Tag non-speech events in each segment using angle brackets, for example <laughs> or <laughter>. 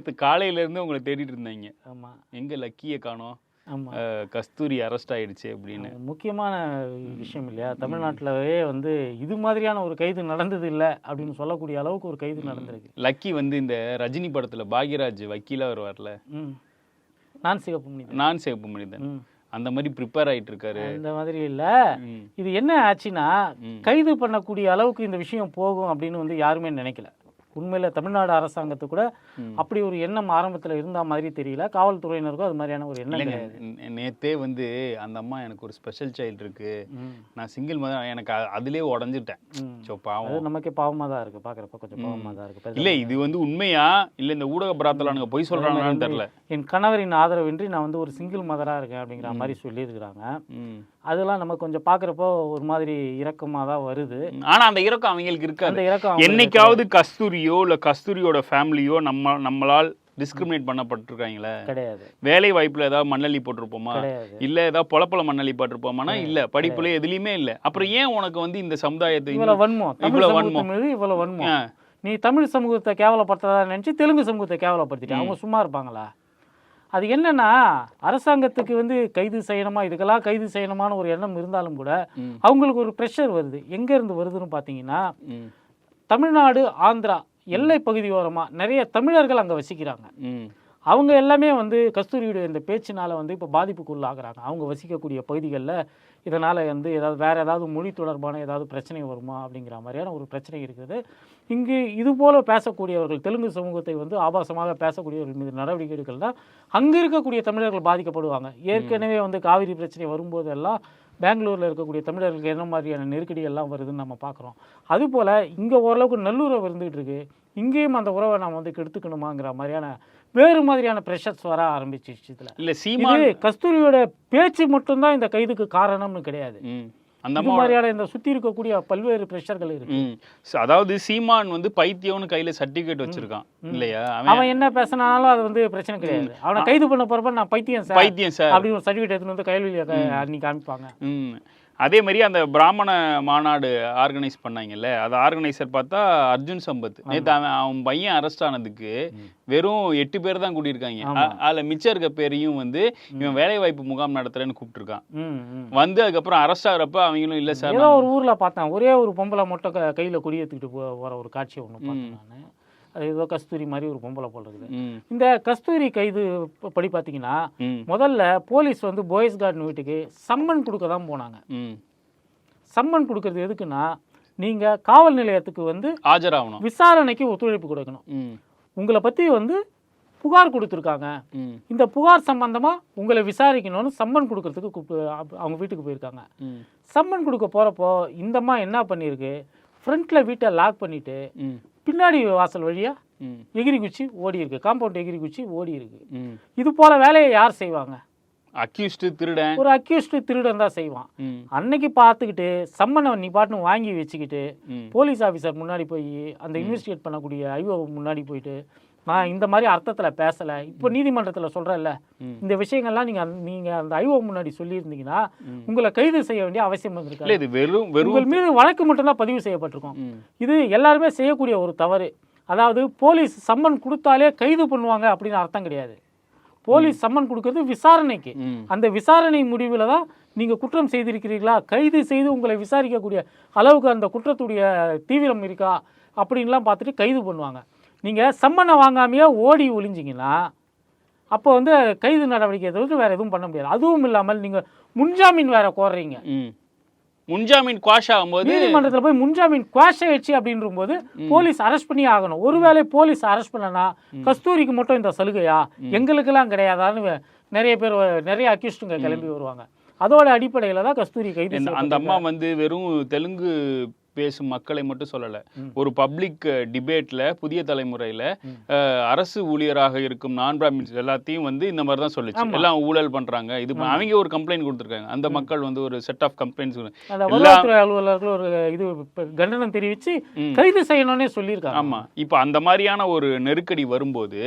நேத்து காலையில இருந்து உங்களை தேடிட்டு இருந்தாங்க. ஆமா. எங்க லக்கியை காணோம்? கஸ்தூரி அரெஸ்ட் ஆயிடுச்சு அப்படின்னு. முக்கியமான விஷயம் இல்லையா? தமிழ்நாட்டிலவே வந்து இது மாதிரியான ஒரு கைது நடந்தது இல்லை அப்படின்னு சொல்லக்கூடிய அளவுக்கு ஒரு கைது நடந்திருக்கு. லக்கி வந்து இந்த ரஜினி படத்துல பாக்யராஜ் வக்கீலா வருவார்ல. நான் சிவப்பு மனிதன். நான் சேப்பு மனிதன். அந்த மாதிரி ப்ரிப்பேர் ஆயிட்டு இருக்காரு. அந்த மாதிரி இல்ல. இது என்ன ஆச்சுன்னா. கைது பண்ணக்கூடிய அளவுக்கு இந்த விஷயம் போகும் அப்படின்னு வந்து யாருமே நினைக்கல. உண்மையில தமிழ்நாடு அரசாங்கத்து கூட. அப்படி ஒரு எண்ணம் ஆரம்பத்துல இருந்த மாதிரி தெரியல. காவல்துறையினருக்கும் அது மாதிரியான ஒரு எண்ணம் நேத்தே வந்து அந்த அம்மா எனக்கு ஒரு ஸ்பெஷல் சைல்டு இருக்கு. நான் சிங்கிள் மதம் எனக்கு அதுலயே உடஞ்சிட்டேன். ஸோ பாவம். நமக்கே பாவமா தான் இருக்கு. பாக்குறப்ப கொஞ்சம் பாவமா தான் இருக்கு. இல்ல இது வந்து உண்மையா? இல்ல இந்த ஊடக பிராத்தலானுங்க பொய் சொல்றாங்களான்னு தெரியல. என் கணவரின் ஆதரவின்றி நான் வந்து ஒரு சிங்கிள் மதரா இருக்கேன் அப்படிங்கிற மாதிரி சொல்லியிருக்கிறாங்க. அதெல்லாம் நம்ம கொஞ்சம் பார்க்குறப்போ ஒரு மாதிரி இரக்கமாக தான் வருது. ஆனா அந்த இறக்கம் அவங்களுக்கு இருக்காது. அந்த இரக்கம் அவங்களுக்கு என்னைக்காவது கஸ்தூரியோ இல்ல கஸ்தூரியோட ஃபேமிலியோ நம்ம நம்மளால் டிஸ்கிரிமினேட் பண்ணப்பட்டிருக்காங்களே? கிடையாது. வேலை வாய்ப்புல ஏதாவது மண்ணள்ளி போட்டிருப்போமா? இல்ல ஏதாவது பொலப்பல மண்ணள்ளி போட்டிருப்போமானா இல்ல. படிப்புல எதுலயுமே இல்ல. அப்புறம் ஏன் உனக்கு வந்து இந்த சமுதாயத்தை இவ்வளோ வன்மம். சமூகத்து வன்மம். இவ்வளோ வன்மம். நீ தமிழ் சமூகத்தை கேவலப்படுத்ததா நினைச்சு தெலுங்கு சமூகத்தை கேவலப்படுத்திட்டு. அவங்க சும்மா இருப்பாங்களா? அது என்னன்னா அரசாங்கத்துக்கு வந்து கைது செய்யணுமா இதுக்கெல்லாம் கைது செய்யணுமான ஒரு எண்ணம் இருந்தாலும் கூட. அவங்களுக்கு ஒரு ப்ரெஷர் வருது. எங்க இருந்து வருதுன்னு பார்த்தீங்கன்னா ம், தமிழ்நாடு ஆந்திரா எல்லை பகுதியோரமா நிறைய தமிழர்கள் அங்க வசிக்கிறாங்க. அவங்க எல்லாமே வந்து கஸ்தூரியுடைய இந்த பேச்சினால வந்து இப்போ பாதிப்புக்குள்ளாகிறாங்க. அவங்க வசிக்கக்கூடிய பகுதிகளில் இதனால் வந்து ஏதாவது வேறு ஏதாவது மொழி தொடர்பான ஏதாவது பிரச்சனை வருமா அப்படிங்கிற மாதிரியான ஒரு பிரச்சனை இருக்குது. இங்கு இது போல பேசக்கூடியவர்கள் தெலுங்கு சமூகத்தை வந்து ஆபாசமாக பேசக்கூடியவர்கள் மீது நடவடிக்கை எடுக்கலன்னா அங்கே இருக்கக்கூடிய தமிழர்கள் பாதிக்கப்படுவாங்க. ஏற்கனவே வந்து காவிரி பிரச்சனை வரும்போதெல்லாம் பெங்களூரில் இருக்கக்கூடிய தமிழர்களுக்கு என்ன மாதிரியான நெருக்கடி எல்லாம் வருதுன்னு நம்ம பார்க்குறோம் அதுபோல் இங்கே ஓரளவுக்கு நல்லுறவு இருந்துகிட்டு இருக்கு. இங்கேயும் அந்த உறவை நாம் வந்து கெடுத்துக்கணுமாங்கிற மாதிரியான வேறு மாதிரியான ப்ரெஷர்ஸ் வர ஆரம்பிச்சிருச்சு இதில். இல்ல சீமா கஸ்தூரியோட பேச்சு மட்டும்தான் இந்த கைதுக்கு காரணம்னு கிடையாது. அந்த மாதிரியான இந்த சுற்றி இருக்கக்கூடிய பல்வேறு ப்ரெஷர்கள் இருக்கு. அதாவது சீமான் வந்து பைத்தியம்னு கையில சர்டிபிகேட் வச்சிருக்கான் இல்லையா? அவன் என்ன பேசினாலும் அது வந்து பிரச்சனை கிடையாது. அவனை கைது பண்ண போறப்ப நான் பைத்தியம் சார் பைத்தியம் சார். அப்படி ஒரு சர்டிஃபிகேட் எடுத்துன்னு வந்து கையில் அன்னைக்கு காமிப்பாங்க அதே மாதிரி அந்த பிராமண மாநாடு ஆர்கனைஸ் பண்ணாங்கல்ல அது ஆர்கனைசர் பார்த்தா அர்ஜுன் சம்பத். நேத்து அவன் அவன் பையன் அரெஸ்ட் ஆனதுக்கு வெறும் எட்டு பேர் தான் கூட்டியிருக்காங்க அதுல மிச்சம் இருக்க பேரையும் வந்து இவன் வேலை வாய்ப்பு முகாம் நடத்துறேன்னு கூப்பிட்டுருக்கான். வந்து அதுக்கப்புறம் அரெஸ்ட் ஆகுறப்ப அவங்களும் இல்ல சார் ஏதோ ஒரு ஊர்ல பார்த்தேன். ஒரே ஒரு பொம்பளை மட்டும் கையில கொடி எடுத்துக்கிட்டு போ- போற ஒரு காட்சியை ஒன்று பார்த்தேன் நான். அது ஏதோ கஸ்தூரி மாதிரி ஒரு பொம்பளை போல் இருக்குது. இந்த கஸ்தூரி கைது படி பார்த்தீங்கன்னா முதல்ல போலீஸ் வந்து பாய்ஸ் கார்டன் வீட்டுக்கு சம்மன் கொடுக்க தான் போனாங்க. சம்மன் கொடுக்கறது எதுக்குன்னா நீங்க காவல் நிலையத்துக்கு வந்து ஆஜராகணும். விசாரணைக்கு ஒத்துழைப்பு கொடுக்கணும். உங்களை பத்தி வந்து புகார் கொடுத்துருக்காங்க. இந்த புகார் சம்பந்தமா உங்களை விசாரிக்கணும்னு சம்மன் கொடுக்கறதுக்கு அவங்க வீட்டுக்கு போயிருக்காங்க. சம்மன் கொடுக்க போறப்போ இந்தம்மா என்ன பண்ணியிருக்கு? ஃப்ரண்ட்ல வீட்டை லாக் பண்ணிட்டு ம். பின்னாடி வாசல் வழியா ம். எகிரி குச்சி ஓடி இருக்கு. காம்பவுண்ட் எகிரி குச்சி ஓடி இருக்கு. இது போல வேலையை யார் செய்வாங்க? அக்யூஸ்டு திருடன். ஒரு அக்யூஸ்டு திருடன் தான் செய்வான். அன்னைக்கு பார்த்துக்கிட்டு சம்மனை நீ பாட்டுன்னு வாங்கி வச்சுக்கிட்டு போலீஸ் ஆஃபீஸர் முன்னாடி போய் அந்த இன்வெஸ்டிகேட் பண்ணக்கூடிய ஐஓ முன்னாடி போயிட்டு நான் இந்த மாதிரி அர்த்தத்தில் பேசலை. இப்போ நீதிமன்றத்தில் சொல்கிறேன்ல. இந்த விஷயங்கள்லாம் நீங்கள் நீங்கள் அந்த ஐஓ முன்னாடி சொல்லியிருந்தீங்கன்னா உங்களை கைது செய்ய வேண்டிய அவசியம் இது வெறும் உங்கள் மீது வழக்கு மட்டும்தான் பதிவு செய்யப்பட்டிருக்கும். இது எல்லாருமே செய்யக்கூடிய ஒரு தவறு. அதாவது போலீஸ் சம்மன் கொடுத்தாலே கைது பண்ணுவாங்க அப்படின்னு அர்த்தம் கிடையாது. போலீஸ் சம்மன் கொடுக்கறது விசாரணைக்கு. அந்த விசாரணை முடிவில் தான் நீங்கள் குற்றம் செய்திருக்கிறீர்களா? கைது செய்து உங்களை விசாரிக்கக்கூடிய அளவுக்கு அந்த குற்றத்துடைய தீவிரம் இருக்கா? அப்படின்லாம் பார்த்துட்டு கைது பண்ணுவாங்க. நீங்கள் சம்மனை வாங்காமையே ஓடி ஒளிஞ்சிங்கன்னா அப்போ வந்து கைது நடவடிக்கை தவிர்த்து வேறு எதுவும் பண்ண முடியாது. அதுவும் இல்லாமல் நீங்கள் முன்ஜாமீன் வேற கோர்றீங்க. முன்ஜாமீன் குவாஷ் ஆகும்போது நீதிமன்றத்தில் போய் முன்ஜாமீன் குவாஷ் ஆயிடுச்சு அப்படின்ற போது போலீஸ் அரெஸ்ட் பண்ணி ஆகணும். ஒருவேளை போலீஸ் அரெஸ்ட் பண்ணனா கஸ்தூரிக்கு மட்டும் இந்த சலுகையா? எங்களுக்கெல்லாம் கிடையாதான்னு நிறைய பேர் நிறைய அக்யூஸ்டுங்க கிளம்பி வருவாங்க. அதோட அடிப்படையில் தான் கஸ்தூரி கைது அந்த அம்மா வந்து வெறும் தெலுங்கு பேசும் மக்களை மட்டும் சொல்லல. ஒரு பப்ளிக் டிபேட்ல புதிய தலைமுறையில அரசு ஊழியராக இருக்கும் நான் பிராமின்ஸ் எல்லாத்தையும் வந்து இந்த மாதிரி தான் சொல்லுச்சு. எல்லாம் ஊழல் பண்றாங்க. இது அவங்க ஒரு கம்ப்ளைண்ட் கொடுத்துருக்காங்க. அந்த மக்கள் வந்து ஒரு செட் ஆஃப் கம்ப்ளைண்ட்ஸ் அலுவலர்கள் ஒரு இது கண்டனம் தெரிவித்து ம். கைது செய்யணும்னே சொல்லியிருக்காங்க. ஆமா. இப்போ அந்த மாதிரியான ஒரு நெருக்கடி வரும்போது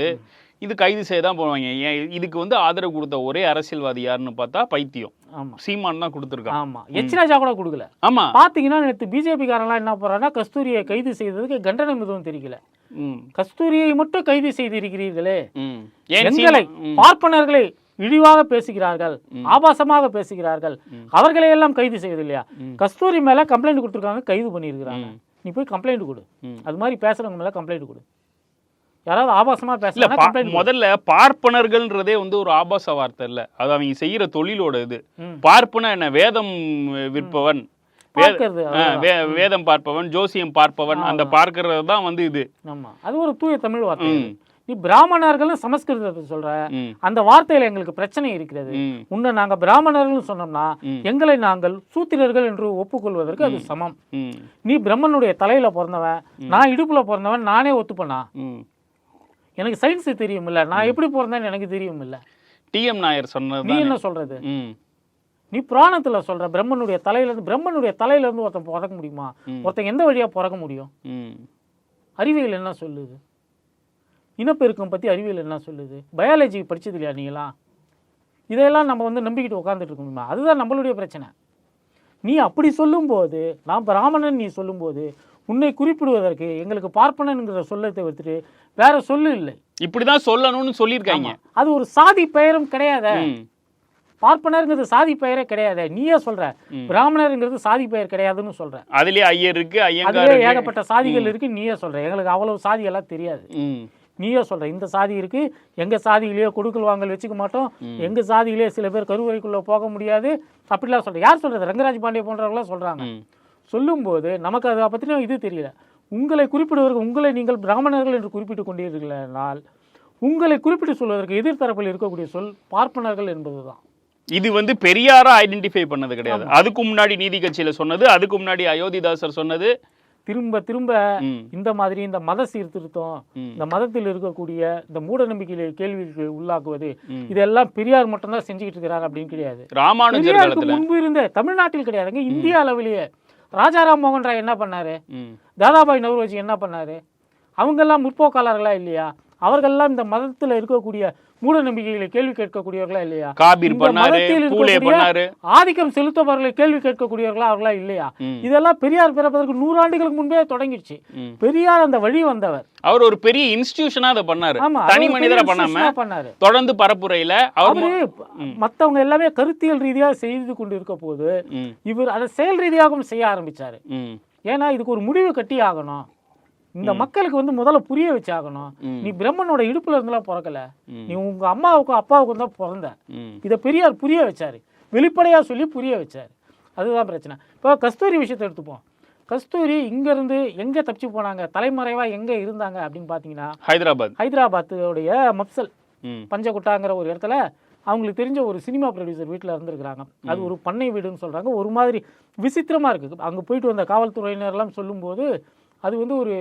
இது கைது செய்ய தான் போவாங்க ஏன்? இதுக்கு வந்து ஆதரவு கொடுத்த ஒரே அரசியல்வாதி யாருன்னு பார்த்தா பைத்தியம். ஆமா. சீமான் தான் கொடுத்துருக்கான். ஆமா. எச் ராஜா கூட கொடுக்கல. ஆமா. பார்த்தீங்கன்னா நேற்று பிஜேபி காரன்லாம் என்ன போறாங்கன்னா கஸ்தூரியை கைது செய்ததுக்கு கண்டனம் எதுவும் ம். கஸ்தூரியை மட்டும் கைது செய்திருக்கிறீர்களே. எங்களை பார்ப்பனர்களை இழிவாக பேசுகிறார்கள் ஆபாசமாக பேசுகிறார்கள். அவர்களை எல்லாம் கைது செய்வது இல்லையா. கஸ்தூரி மேல கம்ப்ளைண்ட் கொடுத்துருக்காங்க கைது பண்ணியிருக்கிறாங்க. நீ போய் கம்ப்ளைண்ட் கொடு. அது மாதிரி பேசுறவங்க மேல கம்ப்ளைண்ட் கொடு. யாராவது ஆபாசமா இல்ல பேசுறாங்க பா- கம்ப்ளைண்ட் முதல்ல பார்ப்பனர்கள்ன்றதே வந்து ஒரு ஆபாச வார்த்தை இல்ல. அது அவங்க செய்யற தொழிலோட இது. பார்ப்புனா என்ன வேதம் விற்பவன். வேதம் பார்ப்பவன் ஜோசியம் பார்ப்பவன் அந்த பார்க்கறது தான் வந்து இது. அது ஒரு தூய தமிழ் வார்த்தை. நீ பிராமணர்களும் சமஸ்கிருதத்தை சொல்ற அந்த வார்த்தையில எங்களுக்கு பிரச்சனை இருக்கிறது. உன்னை நாங்க பிராமணர்கள் சொன்னோம்னா. எங்களை நாங்கள் சூத்திரர்கள் என்று ஒப்புக்கொள்வதற்கு அது சமம். நீ பிரம்மனுடைய தலையில பிறந்தவன் நான் இடுப்புல பிறந்தவன் நானே ஒத்துப்பனா. எனக்கு சயின்ஸ் தெரியும் இல்ல நான் எப்படி பிறந்தேன்னு எனக்கு தெரியும் இல்ல டிஎம் நாயர் நீ சொன்னது என்ன சொல்றது? ம். நீ புராணத்துல சொல்ற பிரம்மனுடைய தலையில இருந்து பிரம்மனுடைய தலையில இருந்து ஒருத்தன் பிறக்க முடியுமா. ஒருத்தன் எந்த வழியா பிறக்க முடியும்? அறிவியல் என்ன சொல்லுது? இனப்பெருக்கம் பத்தி அறிவியல் என்ன சொல்லுது? பயாலஜி படிச்சது இல்லையா நீங்களாம் இதையெல்லாம் நம்ம வந்து நம்பிக்கிட்டு உட்காந்துட்டு இருக்க முடியுமா அதுதான் நம்மளுடைய பிரச்சனை. நீ அப்படி சொல்லும்போது நான் பிராமணன் நீ சொல்லும்போது உன்னை குறிப்பிடுவதற்கு எங்களுக்கு பார்ப்பனன்கிற சொல்லை தவிர்த்துட்டு வேற சொல்லு இல்லை. இப்படிதான் சொல்லணும்னு சொல்லியிருக்காங்க. அது ஒரு சாதி பெயரும் கிடையாது. பார்ப்பனருங்கிறது சாதி பெயரே கிடையாது. நீயே சொல்ற. பிராமணருங்கிறது சாதி பெயர் கிடையாதுன்னு சொல்ற. அதுலயே ஐயர் இருக்கு இருக்கு. ஏகப்பட்ட சாதிகள் இருக்கு நீயே சொல்ற. எங்களுக்கு அவ்வளவு சாதி எல்லாம் தெரியாது நீயே சொல்ற. இந்த சாதி இருக்கு எங்க சாதியிலேயே கொடுக்கல் வாங்கல் வச்சுக்க மாட்டோம். எங்க சாதியிலேயே சில பேர் கருவறைக்குள்ள போக முடியாது. அப்படிலாம் சொல்ற. யார் சொல்றது? ரங்கராஜ் பாண்டிய போன்றவர்களாம் சொல்றாங்க. சொல்லும்போது நமக்கு அதை பற்றின இது தெரியல. உங்களை குறிப்பிடுவதற்கு உங்களை நீங்கள் பிராமணர்கள் என்று குறிப்பிட்டு கொண்டீர்களால் உங்களை குறிப்பிட்டு சொல்வதற்கு எதிர்த்தரப்பில் இருக்கக்கூடிய சொல் பார்ப்பனர்கள் என்பதுதான். இது வந்து பெரியாரா ஐடென்டிஃபை பண்ணது கிடையாது. அதுக்கு முன்னாடி நீதி கட்சியில சொன்னது அதுக்கு முன்னாடி அயோத்திதாசர் சொன்னது. திரும்ப திரும்ப இந்த மாதிரி இந்த மத சீர்திருத்தம். இந்த மதத்தில் இருக்கக்கூடிய இந்த மூட நம்பிக்கையை கேள்விக்கு உள்ளாக்குவது. இதெல்லாம் பெரியார் மட்டும்தான் செஞ்சுக்கிட்டு இருக்கிறார் அப்படின்னு கிடையாது. ராமானுஜர் பெரியாருக்கு காலத்துல. முன்பு இருந்த தமிழ்நாட்டில் கிடையாதுங்க இந்திய அளவிலேயே. ராஜாராம் மோகன் ராய் என்ன பண்ணாரு? தாதாபாய் நவரோஜி என்ன பண்ணாரு? அவங்கெல்லாம் முற்போக்காளர்களா இல்லையா? அவர்கள்லாம் இந்த மதத்தில் இருக்கக்கூடிய மூட நம்பிக்கைகளை கேள்வி கேட்கக்கூடியவர்களா இல்லையா? காபீர் பண்ணாரு ஆதிக்கம் செலுத்தவர்களை கேள்வி கேட்கக்கூடியவர்களா அவர்களா இல்லையா? இதெல்லாம் பெரியார் பிறப்பதற்கு நூறாண்டுகளுக்கு முன்பே தொடங்கிடுச்சு. பெரியார் அந்த வழி வந்தவர். அவர் ஒரு பெரிய இன்ஸ்டிடியூஷனா அதை பண்ணாரு. தனி மனிதரா பண்ணாம பண்ணாரு. தொடர்ந்து பரப்புரையில அவர் மத்தவங்க எல்லாமே கருத்தியல் ரீதியா செய்து கொண்டு இருக்க போது இவர் அதை செயல் ரீதியாகவும் செய்ய ஆரம்பிச்சாரு. ஏன்னா இதுக்கு ஒரு முடிவு கட்டி ஆகணும் இந்த மக்களுக்கு வந்து முதல்ல புரிய வச்சாகணும். நீ பிரம்மனோட இடுப்புல இருந்தெல்லாம் பிறக்கல. நீ உங்க அம்மாவுக்கும் அப்பாவுக்கும் தான் பிறந்த. இதை பெரியார் புரிய வச்சாரு. வெளிப்படையா சொல்லி புரிய வச்சாரு. அதுதான் பிரச்சனை. இப்போ கஸ்தூரி விஷயத்தை எடுத்துப்போம். கஸ்தூரி இங்கேருந்து எங்கே தப்பிச்சு போனாங்க? தலைமறைவாக எங்கே இருந்தாங்க அப்படின்னு பார்த்தீங்கன்னா ஹைதராபாத். ஹைதராபாத்துடைய மப்சல் பஞ்சகுட்டாங்கிற ஒரு இடத்துல அவங்களுக்கு தெரிஞ்ச ஒரு சினிமா ப்ரொடியூசர் வீட்டில் இருந்திருக்கிறாங்க. அது ஒரு பண்ணை வீடுன்னு சொல்கிறாங்க ஒரு மாதிரி விசித்திரமாக இருக்குது அங்கே போயிட்டு வந்த காவல்துறையினர்லாம் சொல்லும்போது அது வந்து ஒரு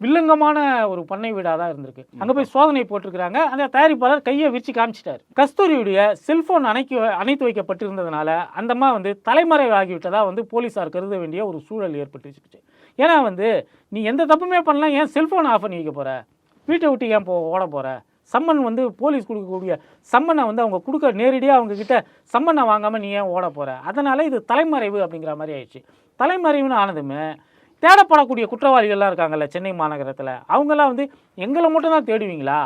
வில்லங்கமான ஒரு பண்ணை வீடாக தான் இருந்திருக்கு. அங்கே போய் சோதனை போட்டிருக்கிறாங்க. அந்த தயாரிப்பாளர் கையை விரிச்சு காமிச்சிட்டார். கஸ்தூரியுடைய செல்போன் அணைக்கி அணைத்து வைக்கப்பட்டிருந்ததுனால அந்தம்மா வந்து தலைமறைவாகிவிட்டதாக வந்து போலீஸார் கருத வேண்டிய ஒரு சூழல் ஏற்பட்டுச்சு ஏன்னா வந்து நீ எந்த தப்புமே பண்ணலாம் ஏன் செல்ஃபோன் ஆஃப் பண்ணி வைக்க போகிற வீட்டை விட்டு ஏன் போ ஓட போகிற சம்மன் வந்து போலீஸ் கொடுக்கக்கூடிய சம்மனை வந்து அவங்க கொடுக்க நேரடியாக அவங்கக்கிட்ட சம்மனை வாங்காமல் நீ ஏன் ஓட போகிற அதனால் இது தலைமறைவு அப்படிங்கிற மாதிரி ஆயிடுச்சு. தலைமறைவுன்னு ஆனதுமே தேடப்படக்கூடிய குற்றவாளிகள்லாம் இருக்காங்கல்ல சென்னை மாநகரத்தில். அவங்கெல்லாம் வந்து எங்களை மட்டும் தான் தேடுவீங்களா?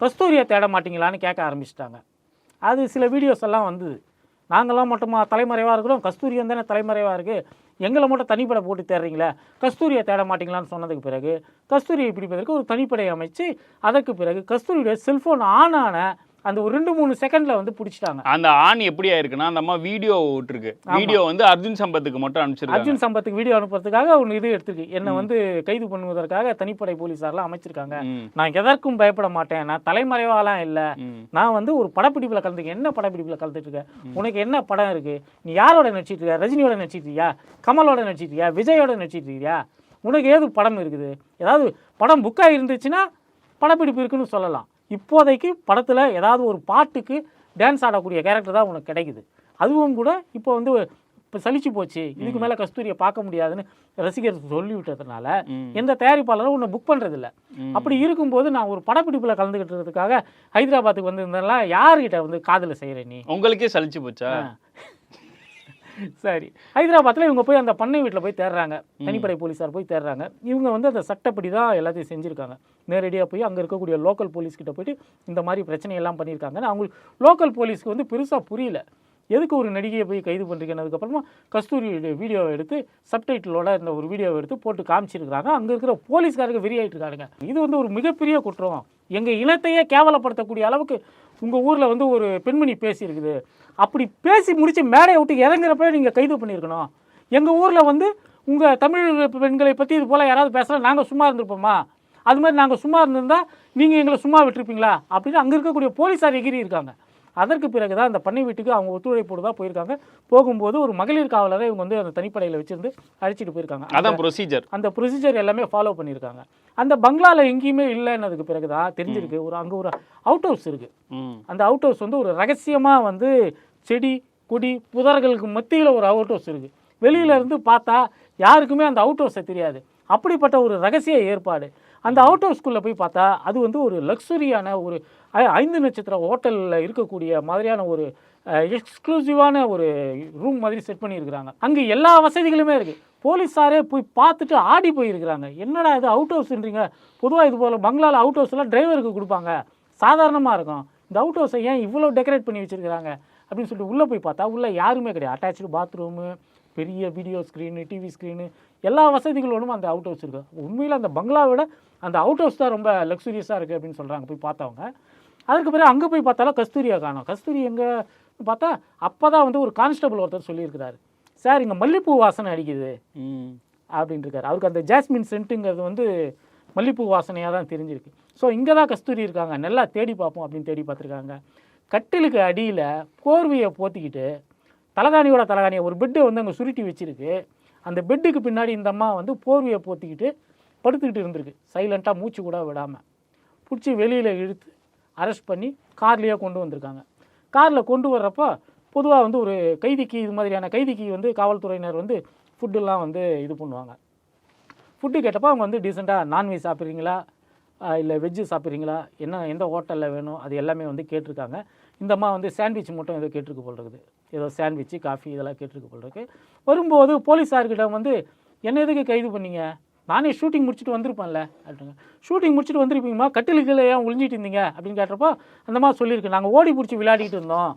கஸ்தூரியை தேட மாட்டிங்களான்னு கேட்க ஆரம்பிச்சிட்டாங்க. அது சில வீடியோஸ் எல்லாம் வந்தது. நாங்களாம் மட்டுமா தலைமறைவாக இருக்கிறோம்? கஸ்தூரியம் தானே தலைமறைவாக இருக்குது எங்களை மட்டும் தனிப்படை போட்டு தேடுறீங்களே? கஸ்தூரியை தேட மாட்டீங்களான்னு சொன்னதுக்கு பிறகு கஸ்தூரியை பிடிப்பதற்கு ஒரு தனிப்படை அமைச்சு அதற்கு பிறகு கஸ்தூரியுடைய செல்ஃபோன் ஆன் ஆன அந்த ஒரு ரெண்டு மூணு செகண்டில் வந்து பிடிச்சிட்டாங்க. அந்த ஆண் எப்படி ஆயிருக்குன்னா அந்த அம்மா வீடியோ விட்டுருக்கு. வீடியோ வந்து அர்ஜுன் சம்பத்துக்கு மட்டும் அனுப்பிச்சிருக்காங்க. அர்ஜுன் சம்பத்துக்கு வீடியோ அனுப்புறதுக்காக ஒன்று இது எடுத்திருக்கு. என்னை வந்து கைது பண்ணுவதற்காக தனிப்படை போலீஸார்லாம் அமைச்சிருக்காங்க. நான் எதற்கும் பயப்பட மாட்டேன். நான் தலைமறைவாலாம் இல்லை. நான் வந்து ஒரு படப்பிடிப்பில் கலந்துருக்கேன் என்ன படப்பிடிப்பில் கலந்துட்டு இருக்க உனக்கு என்ன படம் இருக்கு? நீ யாரோட நடிச்சிட்டு இருக்க ரஜினியோட நடிச்சிட்டு இருக்கியா கமலோட நடிச்சிட்டு இருக்கியா விஜயோட நடிச்சிட்டு இருக்கியா உனக்கு ஏது படம் இருக்குது? ஏதாவது படம் புக்காக இருந்துச்சுன்னா படப்பிடிப்பு இருக்குன்னு சொல்லலாம். இப்போதைக்கு படத்தில் ஏதாவது ஒரு பாட்டுக்கு டான்ஸ் ஆடக்கூடிய கேரக்டர் தான் உனக்கு கிடைக்குது. அதுவும் கூட இப்போ வந்து இப்போ சலிச்சு போச்சு. இதுக்கு மேலே கஸ்தூரியை பார்க்க முடியாதுன்னு ரசிகர் சொல்லி விட்டதுனால ம், எந்த தயாரிப்பாளரும் உன்னை புக் பண்ணுறதில்ல. அப்படி இருக்கும்போது நான் ஒரு படப்பிடிப்பில் கலந்துக்கிட்டதுக்காக ஹைதராபாத்துக்கு வந்திருந்தெல்லாம் யார்கிட்ட வந்து காதில் செய்கிற நீ? உங்களுக்கே சலிச்சு போச்சா? சரி. ஹைதராபாத்தில் இவங்க போய் அந்த பண்ணை வீட்டில் போய் தேடுறாங்க தனிப்படை போலீஸார் போய் தேடுறாங்க இவங்க வந்து அந்த சட்டப்படி தான் எல்லாத்தையும் செஞ்சுருக்காங்க. நேரடியாக போய் அங்கே இருக்கக்கூடிய லோக்கல் போலீஸ்கிட்ட போயிட்டு இந்த மாதிரி பிரச்சனையெல்லாம் பண்ணியிருக்காங்கன்னு அவங்களுக்கு லோக்கல் போலீஸ்க்கு வந்து பெருசாக புரியல. எதுக்கு ஒரு நடிகையை போய் கைது பண்ணுறீங்கன்னதுக்கப்புறமா கஸ்தூரி வீடியோவை எடுத்து சப்டைட்டிலோட இந்த ஒரு வீடியோவை எடுத்து போட்டு காமிச்சிருக்கிறாங்க. அங்கே இருக்கிற போலீஸ்காரங்க வெறியாயிட்டு இருக்காங்க இது வந்து ஒரு மிகப்பெரிய குற்றம். எங்கள் இனத்தையே கேவலப்படுத்தக்கூடிய அளவுக்கு உங்கள் ஊரில் வந்து ஒரு பெண்மணி பேசியிருக்குது. அப்படி பேசி முடித்து மேடையை விட்டு இறங்குறப்ப நீங்கள் கைது பண்ணியிருக்கணும். எங்கள் ஊரில் வந்து உங்கள் தமிழ் பெண்களை பற்றி இது போல் யாராவது பேசுகிறா நாங்கள் சும்மா இருந்திருப்போமா? அது மாதிரி நாங்கள் சும்மா இருந்திருந்தால் நீங்கள் எங்களை சும்மா விட்டுருப்பீங்களா? அப்படின்னு அங்கே இருக்கக்கூடிய போலீஸார் எகிரி இருக்காங்க அதற்கு பிறகு தான் அந்த பண்ணை வீட்டுக்கு அவங்க ஒத்துழைப்போடு தான் போயிருக்காங்க. போகும்போது ஒரு மகளிர் காவலரை இவங்க வந்து அந்த தனிப்படையில் வச்சிருந்து அழைச்சிட்டு போயிருக்காங்க. அதான் ப்ரொசீஜர் அந்த ப்ரொசீஜர் எல்லாமே ஃபாலோ பண்ணியிருக்காங்க. அந்த பங்களால எங்கேயுமே இல்லைன்னதுக்கு பிறகு தான் தெரிஞ்சிருக்கு ஒரு அங்கே ஒரு அவுட் ஹவுஸ் இருக்குது அந்த அவுட் ஹவுஸ் வந்து ஒரு ரகசியமாக வந்து செடி கொடி புதர்களுக்கு மத்தியில் ஒரு அவுட் ஹவுஸ் இருக்குது வெளியில இருந்து பார்த்தா யாருக்குமே அந்த அவுட் ஹவுஸை தெரியாது. அப்படிப்பட்ட ஒரு ரகசிய ஏற்பாடு. அந்த அவுட் ஹவுஸ்க்குள்ளே போய் பார்த்தா அது வந்து ஒரு லக்ஸுரியான ஒரு ஐ- ஐந்து நட்சத்திர ஹோட்டலில் இருக்கக்கூடிய மாதிரியான ஒரு எக்ஸ்க்ளூசிவான ஒரு ரூம் மாதிரி செட் பண்ணியிருக்கிறாங்க. அங்கே எல்லா வசதிகளுமே இருக்குது போலீஸாரே போய் பார்த்துட்டு ஆடி போயிருக்கிறாங்க. என்னடா இது அவுட் ஹவுஸ்ன்றீங்க பொதுவாக இது போல் பங்களாவில் அவுட் ஹவுஸ்லாம் டிரைவருக்கு கொடுப்பாங்க. சாதாரணமாக இருக்கும். இந்த அவுட் ஹவுஸை ஏன் இவ்வளோ டெக்கரேட் பண்ணி வச்சுருக்கிறாங்க? அப்படின்னு சொல்லிட்டு உள்ளே போய் பார்த்தா உள்ளே யாருமே கிடையாது. அட்டாச்சு பாத்ரூமு பெரிய வீடியோ ஸ்க்ரீனு டிவி ஸ்க்ரீனு எல்லா வசதிகளோடும் அந்த அவுட் ஹவுஸ் இருக்குது உண்மையில் அந்த பங்களாவை விட அந்த அவுட் ஹவுஸ் தான் ரொம்ப லக்ஸுரியஸாக இருக்குது அப்படின்னு சொல்கிறாங்க போய் பார்த்தவங்க. அதுக்கு பிறகு அங்கே போய் பார்த்தாலும் கஸ்தூரியா காணோம். கஸ்தூரி எங்கே பார்த்தா அப்போ தான் வந்து ஒரு கான்ஸ்டபிள் ஒருத்தர் சொல்லியிருக்கிறாரு. சார் இங்கே மல்லிப்பூ வாசனை அடிக்குது. ம். அப்படின்னு இருக்காரு அவருக்கு அந்த ஜாஸ்மின் சென்ட்டுங்கிறது வந்து மல்லிப்பூ வாசனையாக தான் தெரிஞ்சிருக்கு. ஸோ இங்கே தான் கஸ்தூரி இருக்காங்க. நல்லா தேடி பார்ப்போம் அப்படின்னு தேடி பார்த்துருக்காங்க. கட்டிலுக்கு அடியில் போர்வையை போத்திக்கிட்டு தலகாணியோட தலகாணியை ஒரு பெட்டை வந்து அங்கே சுருட்டி வச்சிருக்கு. அந்த பெட்டுக்கு பின்னாடி இந்த அம்மா வந்து போர்வையை போத்திக்கிட்டு படுத்துக்கிட்டு இருந்திருக்கு. சைலண்ட்டாக மூச்சு கூட விடாமல் பிடிச்சி வெளியில் இழுத்து அரெஸ்ட் பண்ணி கார்லேயே கொண்டு வந்திருக்காங்க. காரில் கொண்டு வர்றப்போ பொதுவாக வந்து ஒரு கைதிக்கு இது மாதிரியான கைதிக்கு வந்து காவல்துறையினர் வந்து ஃபுட்டெல்லாம் வந்து இது பண்ணுவாங்க. ஃபுட்டு கேட்டப்போ அவங்க வந்து டீசெண்டாக நான்வெஜ் சாப்பிட்றீங்களா? இல்லை வெஜ்ஜு சாப்பிட்றீங்களா? என்ன எந்த ஹோட்டலில் வேணும்? அது எல்லாமே வந்து கேட்டிருக்காங்க. இந்த அம்மா வந்து சாண்ட்விச் மட்டும் ஏதோ கேட்டிருக்கு போல் இருக்குது ஏதோ சாண்ட்விச்சு காஃபி இதெல்லாம் கேட்டிருக்கு போல் இருக்கு வரும்போது போலீஸார்கிட்ட வந்து என்ன எதுக்கு கைது பண்ணீங்க? நானே ஷூட்டிங் முடிச்சுட்டு வந்திருப்பேன்ல. அப்படிங்க ஷூட்டிங் முடிச்சுட்டு வந்திருப்பீங்கம்மா? கட்டிலுக்குள்ள ஏன் ஒழிஞ்சிட்டு இருந்தீங்க? அப்படின்னு கேட்டப்போ அந்த மாதிரி சொல்லியிருக்கு. நாங்கள் ஓடி பிடிச்சி விளையாடிட்டு இருந்தோம்.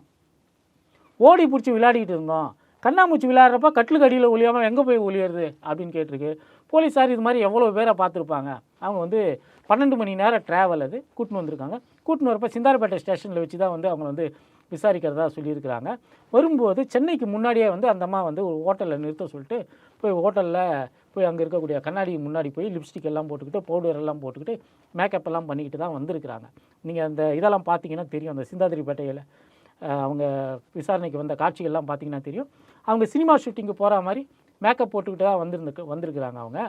ஓடி பிடிச்சி விளையாடிட்டு இருந்தோம். கண்ணாமூச்சி விளையாடுறப்ப கட்டிலுக்கு அடியில் ஒழியாமல் எங்கே போய் ஒழியறது அப்படின்னு கேட்டிருக்கு. போலீஸார் இது மாதிரி எவ்வளோ பேரை பார்த்துருப்பாங்க. அவங்க வந்து பன்னெண்டு மணி நேரம் ட்ராவல் அது. கூட்டின்னு வந்திருக்காங்க. கூட்டின்னு வரப்போ சிந்தாரப்பேட்டை ஸ்டேஷனில் வச்சு தான் வந்து அவங்க வந்து விசாரிக்கிறதா சொல்லியிருக்கிறாங்க. வரும்போது சென்னைக்கு முன்னாடியே வந்து அந்த அம்மா வந்து ஒரு ஹோட்டலில் நிறுத்த சொல்லிட்டு போய் ஹோட்டலில் போய் அங்கே இருக்கக்கூடிய கண்ணாடி முன்னாடி போய் லிப்ஸ்டிக் எல்லாம் போட்டுக்கிட்டு பவுடர் எல்லாம் போட்டுக்கிட்டு மேக்கப் எல்லாம் பண்ணிக்கிட்டு தான் வந்திருக்கிறாங்க. நீங்கள் அந்த இதெல்லாம் பார்த்தீங்கன்னா தெரியும். அந்த சிந்தாதிரிப்பேட்டையில் அவங்க விசாரணைக்கு வந்த காட்சிகள்லாம் பார்த்தீங்கன்னா தெரியும். அவங்க சினிமா ஷூட்டிங்கு போகிற மாதிரி மேக்கப் போட்டுக்கிட்டு தான் வந்திருந்து வந்திருக்கிறாங்க அவங்க.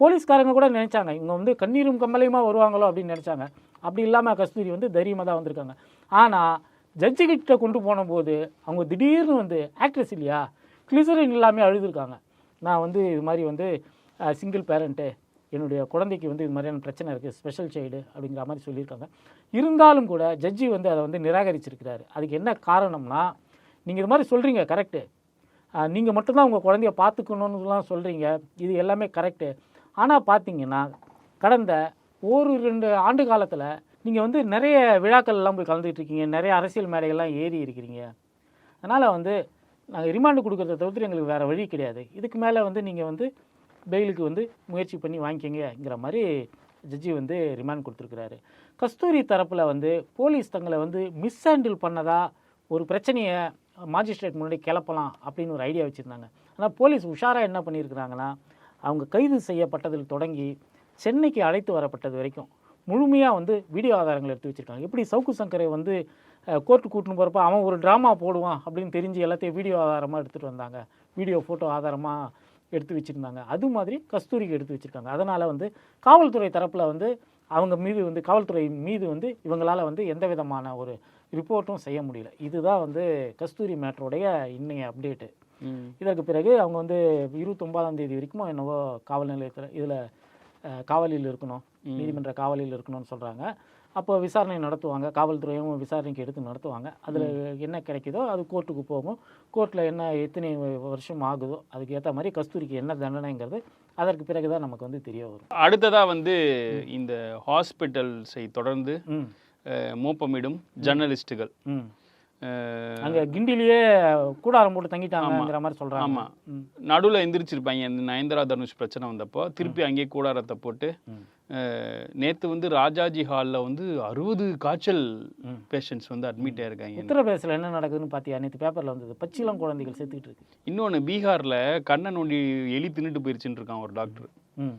போலீஸ்காரங்க கூட நினச்சாங்க இவங்க வந்து கண்ணீரும் கம்மலையுமா வருவாங்களோ அப்படின்னு நினச்சாங்க. அப்படி இல்லாமல் கஸ்தூரி வந்து தைரியமாக தான் வந்திருக்காங்க. ஆனால் ஜட்ஜு கிட்ட கொண்டு போனபோது அவங்க திடீர்னு வந்து ஆக்ட்ரஸ் இல்லையா கிளிசரின் இல்லாமல் அழுதுருக்காங்க. நான் வந்து இது மாதிரி வந்து சிங்கிள் பேரண்ட்டு என்னுடைய குழந்தைக்கு வந்து இது மாதிரியான பிரச்சனை இருக்குது ஸ்பெஷல் சைல்டு அப்படிங்கிற மாதிரி சொல்லியிருக்காங்க. இருந்தாலும் கூட ஜட்ஜி வந்து அதை வந்து நிராகரிச்சிருக்கிறாரு. அதுக்கு என்ன காரணம்னா நீங்கள் இது மாதிரி சொல்கிறீங்க கரெக்டு நீங்கள் மட்டும்தான் உங்கள் குழந்தைய பார்த்துக்கணுன்னுலாம் சொல்கிறீங்க இது எல்லாமே கரெக்டு ஆனால் பார்த்தீங்கன்னா கடந்த ஒரு ரெண்டு ஆண்டு காலத்தில் நீங்கள் வந்து நிறைய விழாக்கள்லாம் போய் கலந்துகிட்ருக்கீங்க நிறைய அரசியல் மேடைகள்லாம் ஏறி இருக்கிறீங்க. அதனால் வந்து நாங்கள் ரிமாண்டு கொடுக்குறத தவிர்த்து எங்களுக்கு வேறு வழி கிடையாது. இதுக்கு மேலே வந்து நீங்கள் வந்து பெயிலுக்கு வந்து முயற்சி பண்ணி வாங்கிக்கங்கங்கிற மாதிரி ஜட்ஜி வந்து ரிமாண்ட் கொடுத்துருக்குறாரு. கஸ்தூரி தரப்பில் வந்து போலீஸ் தங்களை வந்து மிஸ்ஹேண்டில் பண்ணதாக ஒரு பிரச்சனையை மாஜிஸ்ட்ரேட் முன்னாடி கிளப்பலாம் அப்படின்னு ஒரு ஐடியா வச்சுருந்தாங்க. ஆனால் போலீஸ் உஷாராக என்ன பண்ணியிருக்கிறாங்கன்னா அவங்க கைது செய்யப்பட்டதில் தொடங்கி சென்னைக்கு அழைத்து வரப்பட்டது வரைக்கும் முழுமையாக வந்து வீடியோ ஆதாரங்கள் எடுத்து வச்சுருக்காங்க. எப்படி சவுக்கு சங்கரை வந்து கோர்ட்டு கூட்டின்னு போகிறப்ப அவன் ஒரு ட்ராமா போடுவான் அப்படின்னு தெரிஞ்சு எல்லாத்தையும் வீடியோ ஆதாரமாக எடுத்துகிட்டு வந்தாங்க. வீடியோ ஃபோட்டோ ஆதாரமாக எடுத்து வச்சுருந்தாங்க. அது மாதிரி கஸ்தூரிக்கு எடுத்து வச்சுருக்காங்க. அதனால் வந்து காவல்துறை தரப்பில் வந்து அவங்க மீது வந்து காவல்துறை மீது வந்து இவங்களால் வந்து எந்த விதமான ஒரு ரிப்போர்ட்டும் செய்ய முடியல. இதுதான் வந்து கஸ்தூரி மேட்டருடைய இன்னைய அப்டேட்டு இதற்கு பிறகு அவங்க வந்து இருபத்தொம்பதாம் தேதி வரைக்கும் என்னவோ காவல் நிலையத்தில் இதில் காவலில் இருக்கணும் நீதிமன்ற காவலில் இருக்கணும்னு சொல்கிறாங்க அப்போ விசாரணை நடத்துவாங்க காவல்துறையும் விசாரணைக்கு எடுத்து நடத்துவாங்க. அதில் என்ன கிடைக்குதோ அது கோர்ட்டுக்கு போகும். கோர்ட்டில் என்ன எத்தனை வருஷம் ஆகுதோ அதுக்கு ஏற்ற மாதிரி கஸ்தூரிக்கு என்ன தண்டனைங்கிறது அதற்கு பிறகு தான் நமக்கு வந்து தெரிய வரும். அடுத்ததா வந்து இந்த ஹாஸ்பிட்டல்ஸை தொடர்ந்து மோப்பமிடும் ஜர்னலிஸ்ட்டுகள் அங்கே கிண்டிலேயே கூடாரம் போட்டு தங்கிட்டாங்கங்கிற மாதிரி சொல்கிறாங்க ஆமா. ம். நடுவுல எந்திரிச்சிருப்பாங்க. இந்த நயன்தாரா தனுஷ் பிரச்சனை வந்தப்போ திருப்பி அங்கேயே கூடாரத்தை போட்டு நேத்து வந்து ராஜாஜி ஹால்ல வந்து அறுபது காய்ச்சல். பேஷண்ட்ஸ் வந்து அட்மிட் ஆயிருக்காங்க உத்தரப்பிரதேசில் என்ன நடக்குதுன்னு பார்த்தியா நேற்று பேப்பரில் வந்தது. பச்சிளம் குழந்தைகள் செத்துக்கிட்டு இருக்கு. இன்னொன்னு பீகார்ல கண்ணை நோண்டி எலி தின்னுட்டு போயிருச்சுன்னு இருக்கான் ஒரு டாக்டர் ம்.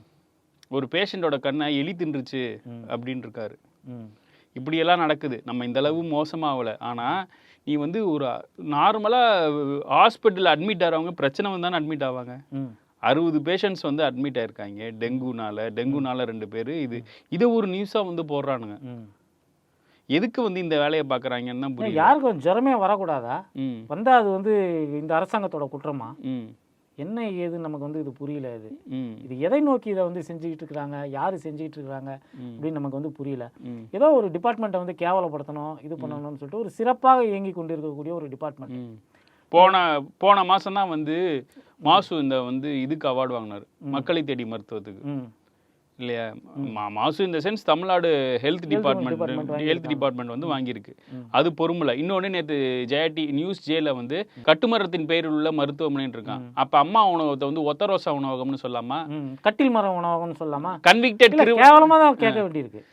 ஒரு பேஷண்டோட கண்ணை எலி தின்றுச்சு. அப்படின்னு இருக்காரு. இப்படியெல்லாம் நடக்குது. நம்ம இந்த அளவு மோசமாகல ஆனா நீ வந்து ஒரு நார்மலாக ஹாஸ்பிட்டல் அட்மிட் ஆகிறவங்க பிரச்சனை வந்தானே அட்மிட் ஆவாங்க. அறுபது பேஷண்ட்ஸ் வந்து அட்மிட் ஆயிருக்காங்க. டெங்குனால டெங்குனால ரெண்டு பேர். இது இதை ஒரு நியூஸாக வந்து போடுறானுங்க. எதுக்கு வந்து இந்த வேலையை பார்க்குறாங்கன்னு யாருக்கும் ஜுரமே வரக்கூடாதா? வந்தால் அது வந்து இந்த அரசாங்கத்தோட குற்றமா? ம். என்ன ஏதுன்னு நமக்கு வந்து இது புரியல இது இது எதை நோக்கி இதை வந்து செஞ்சுக்கிட்டு இருக்கிறாங்க யார் செஞ்சுக்கிட்டு இருக்கிறாங்க. அப்படின்னு நமக்கு வந்து புரியல. ஏதோ ஒரு டிபார்ட்மெண்ட்டை வந்து கேவலப்படுத்தணும் இது பண்ணணும்னு சொல்லிட்டு ஒரு சிறப்பாக இயங்கி கொண்டு இருக்கக்கூடிய ஒரு டிபார்ட்மெண்ட். போன போன மாதம் தான் வந்து மாசு இந்த வந்து இதுக்கு அவார்டு வாங்கினார். மக்களை தேடி மருத்துவத்துக்கு. இல்லையா? மா- மாசு இந்த sense Tamil Nadu health department health. Department வந்து வாங்கியிருக்கு. அது பொறுமல இன்னொன்று நேற்று ஜெயடி நியூஸ் ஜேல வந்து கட்டுமரத்தின் பெயரில் உள்ள மருத்துவமனைன்னு இருக்கான். அப்ப அம்மா உணவகத்தை வந்து ஒத்த ரோசா உணவகம்னு சொல்லாமா? கட்டில் மரம் உணவகம்னு சொல்லலாமா கன்விக்டட் கேவலமாக தான் கேட்க வேண்டியிருக்கு.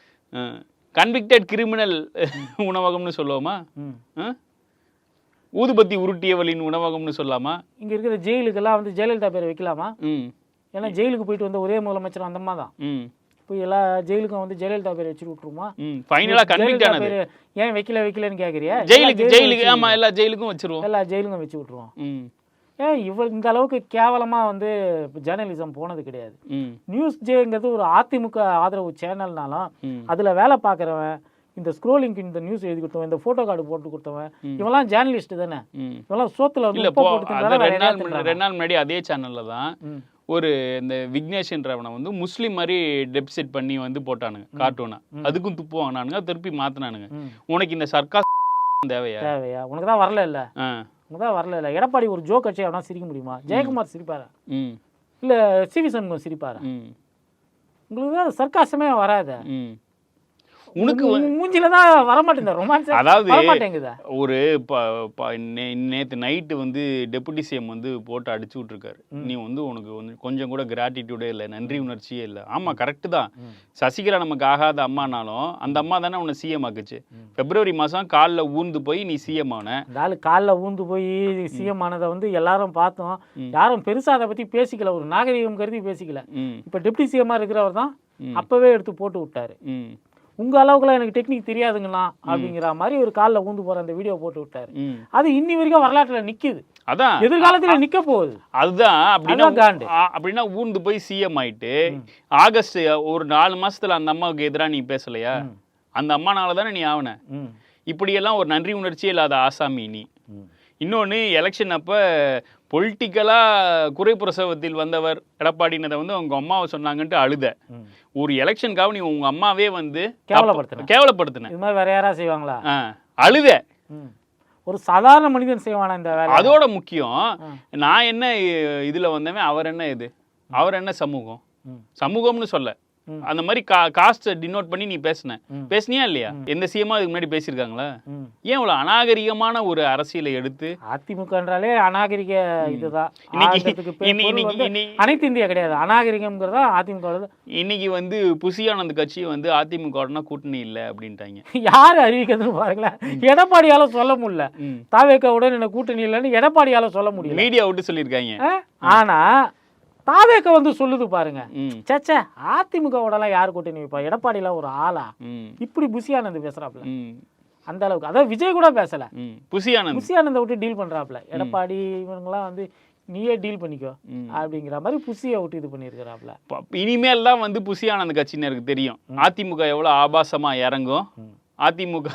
கன்விக்டட் கிரிமினல் உணவகம்னு சொல்லுவோமா? ஊதுபத்தி உருட்டியவளின் உணவகம்னு சொல்லாமா? இங்கே இருக்கிற ஜெயிலுக்கெல்லாம் வந்து ஜெயலலிதா பேரை வைக்கலாமா? ஏன்னா ஜெயிலுக்கு போயிட்டு வந்த ஒரே முதலமைச்சர் அந்த அம்மா தான். இப்போ எல்லா ஜெயிலுக்கும் வந்து ஜெயலலிதா பேரை வச்சுட்டு விட்டுருமா? கன்விக்ட் பேரு ஏன் வைக்கல வைக்கலன்னு கேட்குறியா ஜெயிலுக்கு ஜெயிலுக்கு ஆமா எல்லா ஜெயிலுக்கும் வச்சிருவோம். எல்லா ஜெயிலுக்கும் வச்சு விட்ருவோம் ம். ஏன் இவ்வளவு இந்த அளவுக்கு கேவலமாக வந்து ஜேர்னலிசம் போனது கிடையாது. நியூஸ் ஜேங்கிறது ஒரு அதிமுக ஆதரவு சேனல்னாலும் அதில் வேலை பார்க்குறவன் இந்த ஸ்க்ரோலிங்க்கு இந்த நியூஸ் எழுதி கொடுத்தவன் இந்த ஃபோட்டோ கார்டு போட்டு கொடுத்தவன் இவெல்லாம் ஜேர்னலிஸ்ட் தானே? இவெல்லாம் சோத்துல வந்து போட்டு ரெண்டு நாள் முன்னாடி அதே சேனல்ல தான். ஒரு இந்த விக்னேஷ்ன்றவனை வந்து முஸ்லீம் மாதிரி டெபிசிட் பண்ணி வந்து போட்டானுங்க கார்ட்டூனா அதுக்கும் துப்பு வாங்கினானுங்க திருப்பி மாத்தினானுங்க. உனக்கு இந்த சர்க்கார் தேவையா? தேவையா? உனக்கு தான் வரல இல்ல? உனக்கு தான் வரல இல்ல? எடப்பாடி ஒரு ஜோக் அடிச்சு அவனா சிரிக்க முடியுமா? ஜெயக்குமார் சிரிப்பாரா? இல்ல சிவி சண்முகம் சிரிப்பாரா? உங்களுக்கு தான் சர்க்காசமே வராத. உனக்கு மூஞ்சில தான் வரமாட்டேங்குது. ரொமான்ஸ் அதாவது ஒரு ப- ப- நே- நேத்து நைட்டு வந்து டெபுட்டி சிஎம் வந்து போட்டு அடிச்சு விட்டுருக்காரு. நீ வந்து உனக்கு வந்து கொஞ்சம் கூட கிராட்டிடியூடே இல்லை நன்றி உணர்ச்சியே இல்லை. ஆமா கரெக்டு தான். சசிகலா நமக்கு ஆகாத அம்மானாலும் அந்த அம்மா தானே உன்னை சிஎம் ஆக்குச்சு. பிப்ரவரி மாசம் காலில் ஊர்ந்து போய் நீ சிஎம் ஆன. காலில் ஊந்து போய் சிஎம் ஆனதை வந்து எல்லாரும் பார்த்தோம். யாரும் பெருசா அதை பத்தி பேசிக்கல. ஒரு நாகரிகம் கருதி பேசிக்கல இப்ப டெப்டி சிஎம்மா இருக்கிறவர் தான். அப்பவே எடுத்து போட்டு விட்டாரு. ம் உங்க அளவுக்குலாம் எனக்கு டெக்னிக் தெரியாதுங்கண்ணா அப்படிங்கிற மாதிரி ஒரு காலில் ஊந்து போற அந்த வீடியோ போட்டு விட்டாரு. அது இன்னி வரைக்கும் வரலாற்றுல நிக்குது. அதான். எதிர்காலத்துல நிக்க போகுது. அதுதான். அப்படின்னா அப்படின்னா ஊர்ந்து போய் சிஎம் ஆயிட்டு ஆகஸ்ட் ஒரு நாலு மாசத்துல அந்த அம்மாவுக்கு எதிராக நீ பேசலையா. அந்த அம்மானால தானே நீ ஆவன? இப்படியெல்லாம் ஒரு நன்றி உணர்ச்சியே இல்லாத ஆசாமி நீ. இன்னொன்று எலெக்ஷன் அப்போ பொலிட்டிக்கலாக குறைப்பிரசவத்தில் வந்தவர் எடப்பாடினதை வந்து உங்க அம்மாவை சொன்னாங்கன்ட்டு அழுத. ஒரு எலெக்ஷனுக்காக நீ உங்க அம்மாவே வந்து கேவலப்படுத்தின. கேவலப்படுத்தின இது மாதிரி வேற யாரா செய்வாங்களா அழுத. ஒரு சாதாரண மனிதன் செய்வானா இந்த வேலை அதோட முக்கியம். நான் என்ன இதுல வந்தவன் அவர் என்ன இது அவர் என்ன சமூகம். சமூகம்னு சொல்ல. அந்த மாதிரி கா காஸ்ட்டை டினோட் பண்ணி நீ பேசுன. பேசுனியா இல்லையா? எந்த சிஎம்மா அதுக்கு முன்னாடி பேசியிருக்காங்களா. ஏன் இவ்வளோ அநாகரிகமான ஒரு அரசியலை எடுத்து அதிமுகன்றாலே அநாகரிக இதுதான். அனைத்து இந்தியா கிடையாது. அநாகரிகம்ங்கிறதா அதிமுக. இன்னைக்கு வந்து புசி ஆனந்த் கட்சி வந்து அதிமுகவுடனா கூட்டணி இல்லை அப்படின்ட்டாங்க. <laughs> யார் அறிவிக்கிறதுன்னு பாருங்களேன் எடப்பாடியால சொல்ல முடியல. தாவேக்காவுடன் என்ன கூட்டணி இல்லைன்னு எடப்பாடியால சொல்ல முடியல. மீடியா விட்டு சொல்லியிருக்காங்க? ஆனா தாவேக்க வந்து சொல்லுது பாருங்க. சேச்சே அதிமுகவோடலாம் யார் கூட்டணி வைப்பா? எடப்பாடிலாம் ஒரு ஆளா? இப்படி புசி ஆனந்த் பேசுறாப்ல அந்த அளவுக்கு. அதாவது விஜய் கூட பேசல. ம். புசி ஆனந்த் புசி ஆனந்தை விட்டு டீல் பண்றாப்ல. எடப்பாடி இவங்கெல்லாம் வந்து நீயே டீல் பண்ணிக்கோ. அப்படிங்கிற மாதிரி புசியை விட்டு இது பண்ணியிருக்கிறாப்ல. ப- இனிமேல் தான் வந்து புசி ஆனந்த் கட்சியினருக்கு தெரியும். அதிமுக எவ்வளோ ஆபாசமா இறங்கும். அதிமுக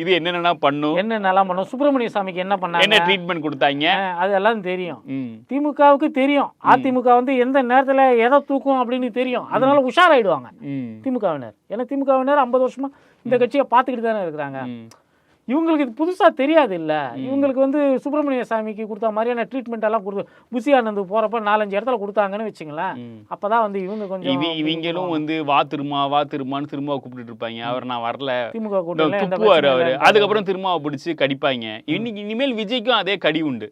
இது என்னென்ன பண்ணும்? என்னென்னலாம் பண்ணோம்? சுப்பிரமணிய சாமிக்கு என்ன என்ன பண்ணாங்க ட்ரீட்மெண்ட் கொடுத்தாங்க அதெல்லாம் தெரியும். திமுகவுக்கு தெரியும். அதிமுக வந்து எந்த நேரத்தில் எதை தூக்கும் அப்படின்னு தெரியும். அதனால உஷாராயிடுவாங்க. திமுகவினர். ஏன்னா திமுகவினர் ஐம்பது வருஷமா இந்த கட்சியை பார்த்துக்கிட்டு தானே இருக்கிறாங்க. இவங்களுக்கு இது புதுசாக தெரியாது இல்லை இவங்களுக்கு வந்து சுப்பிரமணிய சாமிக்கு கொடுத்த மாதிரியான ட்ரீட்மெண்ட் எல்லாம் கொடுத்து புசி ஆனந்து போகிறப்ப நாலஞ்சு இடத்துல கொடுத்தாங்கன்னு வச்சுங்களேன். அப்போ தான் வந்து இவங்க கொஞ்சம் இவ இவங்களும் வந்து வா திருமா வா திருமான்னு திரும்ப கூப்பிட்டுட்டு இருப்பாங்க. அவர் நான் வரல. திமுக பிரச்சனையும் அவரு. அதுக்கப்புறம் திருமாவை பிடிச்சி கடிப்பாங்க. இன்னைக்கு இனிமேல் விஜய்க்கும் அதே கடி உண்டு.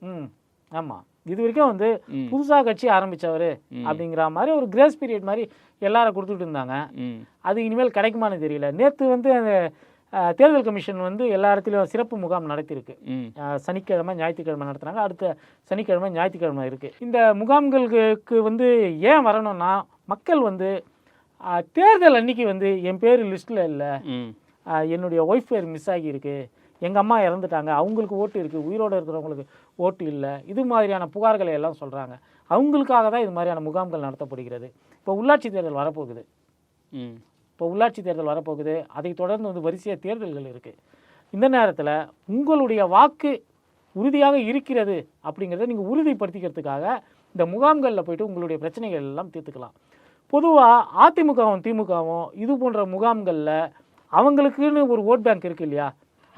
ஆமாம் இது வரைக்கும் வந்து. புதுசாக கட்சி ஆரம்பிச்சவர் ம். அப்படிங்கிற மாதிரி ஒரு கிரேஸ் பீரியட் மாதிரி எல்லாரும் கொடுத்துட்டு இருந்தாங்க. அது இனிமேல் கிடைக்குமான்னு தெரியல. நேற்று வந்து தேர்தல் கமிஷன் வந்து எல்லா இடத்துலையும் சிறப்பு முகாம் நடத்தியிருக்கு. சனிக்கிழமை ஞாயிற்றுக்கிழமை நடத்துனாங்க அடுத்த சனிக்கிழமை ஞாயிற்றுக்கிழமை இருக்குது இந்த முகாம்களுக்கு வந்து ஏன் வரணும்னா மக்கள் வந்து தேர்தல் அன்னைக்கு வந்து என் பேர் லிஸ்ட்டில் இல்லை. என்னுடைய ஒய்ஃப் பேர் மிஸ் ஆகியிருக்கு. எங்கள் அம்மா இறந்துட்டாங்க. அவங்களுக்கு ஓட்டு இருக்குது உயிரோடு இருக்கிறவங்களுக்கு ஓட்டு இல்லை. இது மாதிரியான புகார்களை எல்லாம் சொல்கிறாங்க அவங்களுக்காக தான் இது மாதிரியான முகாம்கள் நடத்தப்படுகிறது. இப்போ உள்ளாட்சி தேர்தல் வரப்போகுது. இப்போ உள்ளாட்சி தேர்தல் வரப்போகுது. அதை தொடர்ந்து வந்து வரிசையாக தேர்தல்கள் இருக்குது இந்த நேரத்தில் உங்களுடைய வாக்கு உறுதியாக இருக்கிறது அப்படிங்கிறத நீங்கள் உறுதிப்படுத்திக்கிறதுக்காக இந்த முகாம்களில் போயிட்டு உங்களுடைய பிரச்சனைகள் எல்லாம் தீர்த்துக்கலாம். பொதுவாக அதிமுகவும் திமுகவும் இது போன்ற முகாம்களில் அவங்களுக்குன்னு ஒரு ஓட் பேங்க் இருக்கு இல்லையா?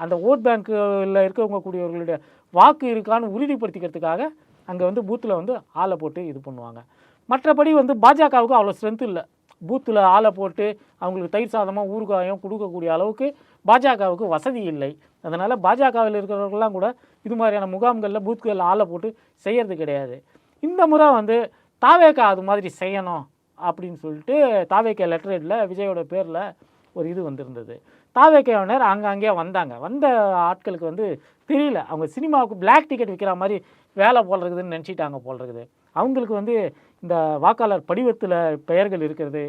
அந்த ஓட் பேங்க்கில் இருக்கவங்க கூடியவர்களுடைய வாக்கு இருக்கான்னு உறுதிப்படுத்திக்கிறதுக்காக அங்கே வந்து பூத்தில் வந்து ஆளை போட்டு இது பண்ணுவாங்க. மற்றபடி வந்து பாஜகவுக்கு அவ்வளோ ஸ்ட்ரென்த் இல்லை. பூத்தில் ஆளை போட்டு அவங்களுக்கு தயிர் சாதமாக ஊறுகாயம் கொடுக்கக்கூடிய அளவுக்கு பாஜகவுக்கு வசதி இல்லை. அதனால் பாஜகவில் இருக்கிறவர்கள்லாம் கூட இது மாதிரியான முகாம்களில் பூத்துகளில் ஆளை போட்டு செய்கிறது கிடையாது. இந்த முறை வந்து தாவேக்கா அது மாதிரி செய்யணும் அப்படின்னு சொல்லிட்டு தாவேக்கா லெட்டரேட்டில் விஜயோட பேரில் ஒரு இது வந்திருந்தது. தாவேக்கையினர் அங்கங்கே வந்தாங்க. வந்த ஆட்களுக்கு வந்து தெரியல. அவங்க சினிமாவுக்கு பிளாக் டிக்கெட் விற்கிற மாதிரி வேலை போல் இருக்குதுன்னு நினச்சிட்டாங்க போல் இருக்குது. அவங்களுக்கு வந்து இந்த வாக்காளர் படிவத்தில் பெயர்கள் இருக்கிறது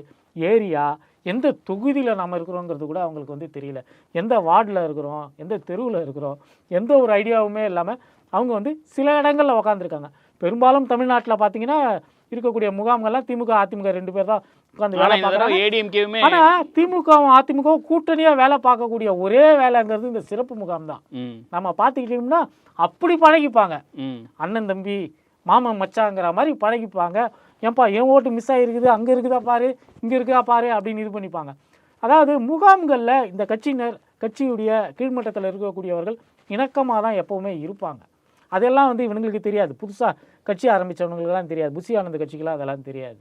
ஏரியா எந்த தொகுதியில் நம்ம இருக்கிறோங்கிறது கூட அவங்களுக்கு வந்து தெரியல. எந்த வார்டில் இருக்கிறோம் எந்த தெருவில் இருக்கிறோம் எந்த ஒரு ஐடியாவுமே இல்லாமல் அவங்க வந்து சில இடங்களில் உக்காந்துருக்காங்க. பெரும்பாலும் தமிழ்நாட்டில் பார்த்தீங்கன்னா இருக்கக்கூடிய முகாம்கள்லாம் திமுக அதிமுக ரெண்டு பேர் தான் உட்காந்து வேலை பார்க்குறாங்க. தடவை ஏடிஎம்கேவுமே ஆனா திமுகவும் அதிமுகவும் கூட்டணியா வேலை பார்க்கக்கூடிய ஒரே வேலைங்கிறது இந்த சிறப்பு முகாம் தான். நம்ம பார்த்துக்கிட்டோம்னா அப்படி பழகிப்பாங்க. அண்ணன் தம்பி மாமன் மச்சாங்கிற மாதிரி பழகிப்பாங்க. ஏன்பா என் ஓட்டு மிஸ் ஆகிருக்குது அங்கே இருக்குதா பாரு இங்கே இருக்குதா பாரு அப்படின்னு இது பண்ணிப்பாங்க. அதாவது முகாம்களில் இந்த கட்சியினர் கட்சியுடைய கீழ்மட்டத்தில் இருக்கக்கூடியவர்கள் இணக்கமாக தான் எப்போவுமே இருப்பாங்க. அதெல்லாம் வந்து இவனுங்களுக்கு தெரியாது. புதுசாக கட்சி ஆரம்பித்தவங்களுக்குலாம் தெரியாது. புசி ஆனந்த கட்சிக்கெல்லாம் அதெல்லாம் தெரியாது.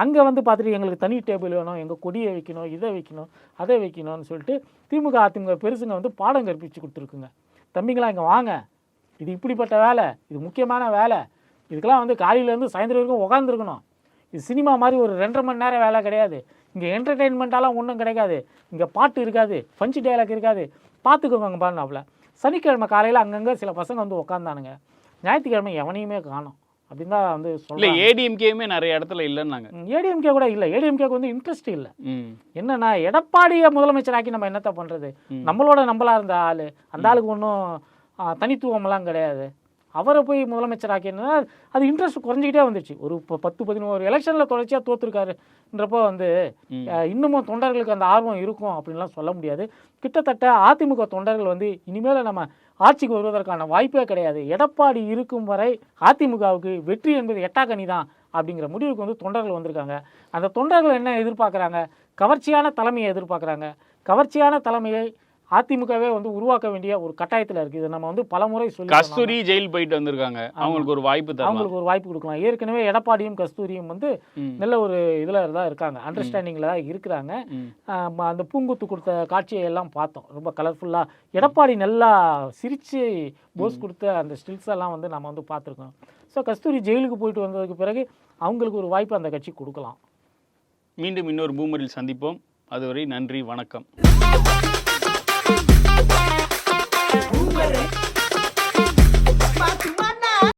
அங்கே வந்து பார்த்துட்டு எங்களுக்கு தனி டேபிள் வேணும் எங்கள் கொடியை வைக்கணும் இதை வைக்கணும் அதை வைக்கணும்னு சொல்லிட்டு திமுக அதிமுக பெருசுங்க வந்து பாடம் கற்பித்து கொடுத்துருக்குங்க. தம்பிங்களா இங்கே வாங்க. இது இப்படிப்பட்ட வேலை இது முக்கியமான வேலை. இதுக்கெல்லாம் வந்து காலையிலேருந்து சாயந்தரம் வரைக்கும் உட்காந்துருக்கணும் இது சினிமா மாதிரி ஒரு ரெண்டரை மணி நேரம் வேலை கிடையாது. இங்கே என்டர்டெயின்மெண்ட்டாலாம் ஒன்றும் கிடைக்காது. இங்கே பாட்டு இருக்காது பஞ்சு டைலாக் இருக்காது. பார்த்துக்கோங்க பாருனாப்புல சனிக்கிழமை காலையில் அங்கங்கே சில பசங்க வந்து உட்காந்தானுங்க ஞாயிற்றுக்கிழமை எவனையுமே காணோம். அப்படின்னு தான் வந்து சொல்ல ஏடிஎம்கேவுமே நிறைய இடத்துல இல்லைன்னாங்க. ஏடிஎம்கே கூட இல்லை. ஏடிஎம்கேக்கு வந்து இன்ட்ரெஸ்ட் இல்லை. என்னன்னா எடப்பாடியை முதலமைச்சராக்கி நம்ம என்னத்த பண்ணுறது. நம்மளோட நம்மளா இருந்த ஆள். அந்த ஆளுக்கு ஒன்றும் தனித்துவமெல்லாம் கிடையாது. அவரை போய் முதலமைச்சராக்கினா அது இன்ட்ரெஸ்ட் குறைஞ்சிக்கிட்டே வந்துச்சு ஒரு ப- பத்து பதினோரு எலெக்ஷனில் தொடர்ச்சியாக தோத்துருக்காருன்றப்போ வந்து இன்னமும் தொண்டர்களுக்கு அந்த ஆர்வம் இருக்கும் அப்படின்லாம் சொல்ல முடியாது. கிட்டத்தட்ட அதிமுக தொண்டர்கள் வந்து இனிமேல் நம்ம ஆட்சிக்கு வருவதற்கான வாய்ப்பே கிடையாது. எடப்பாடி இருக்கும் வரை அதிமுகவுக்கு வெற்றி என்பது எட்டாக்கனி தான் அப்படிங்கிற முடிவுக்கு வந்து தொண்டர்கள் வந்திருக்காங்க. அந்த தொண்டர்கள் என்ன எதிர்பார்க்குறாங்க? கவர்ச்சியான தலைமையை எதிர்பார்க்குறாங்க. கவர்ச்சியான தலைமையை அதிமுகவே வந்து உருவாக்க வேண்டிய ஒரு கட்டாயத்தில் இருக்குது இதை நம்ம வந்து பலமுறை சொல்லி கஸ்தூரி ஜெயில் போயிட்டு வந்திருக்காங்க. அவங்களுக்கு ஒரு வாய்ப்பு அவங்களுக்கு ஒரு வாய்ப்பு கொடுக்கலாம். ஏற்கனவே எடப்பாடியும் கஸ்தூரியும் வந்து. நல்ல ஒரு இதில் தான் இருக்காங்க. அண்டர்ஸ்டாண்டிங்கில் தான் இருக்கிறாங்க. அந்த பூங்குத்து கொடுத்த காட்சியை எல்லாம் பார்த்தோம். ரொம்ப கலர்ஃபுல்லாக எடப்பாடி நல்லா சிரித்து போஸ் கொடுத்த அந்த ஸ்டில்ஸ் எல்லாம் வந்து நம்ம வந்து பார்த்துருக்கோம். ஸோ கஸ்தூரி ஜெயிலுக்கு போயிட்டு வந்ததுக்கு பிறகு அவங்களுக்கு ஒரு வாய்ப்பு அந்த கட்சி கொடுக்கலாம். மீண்டும் இன்னொரு பூமரில் சந்திப்போம். அதுவரை நன்றி வணக்கம்.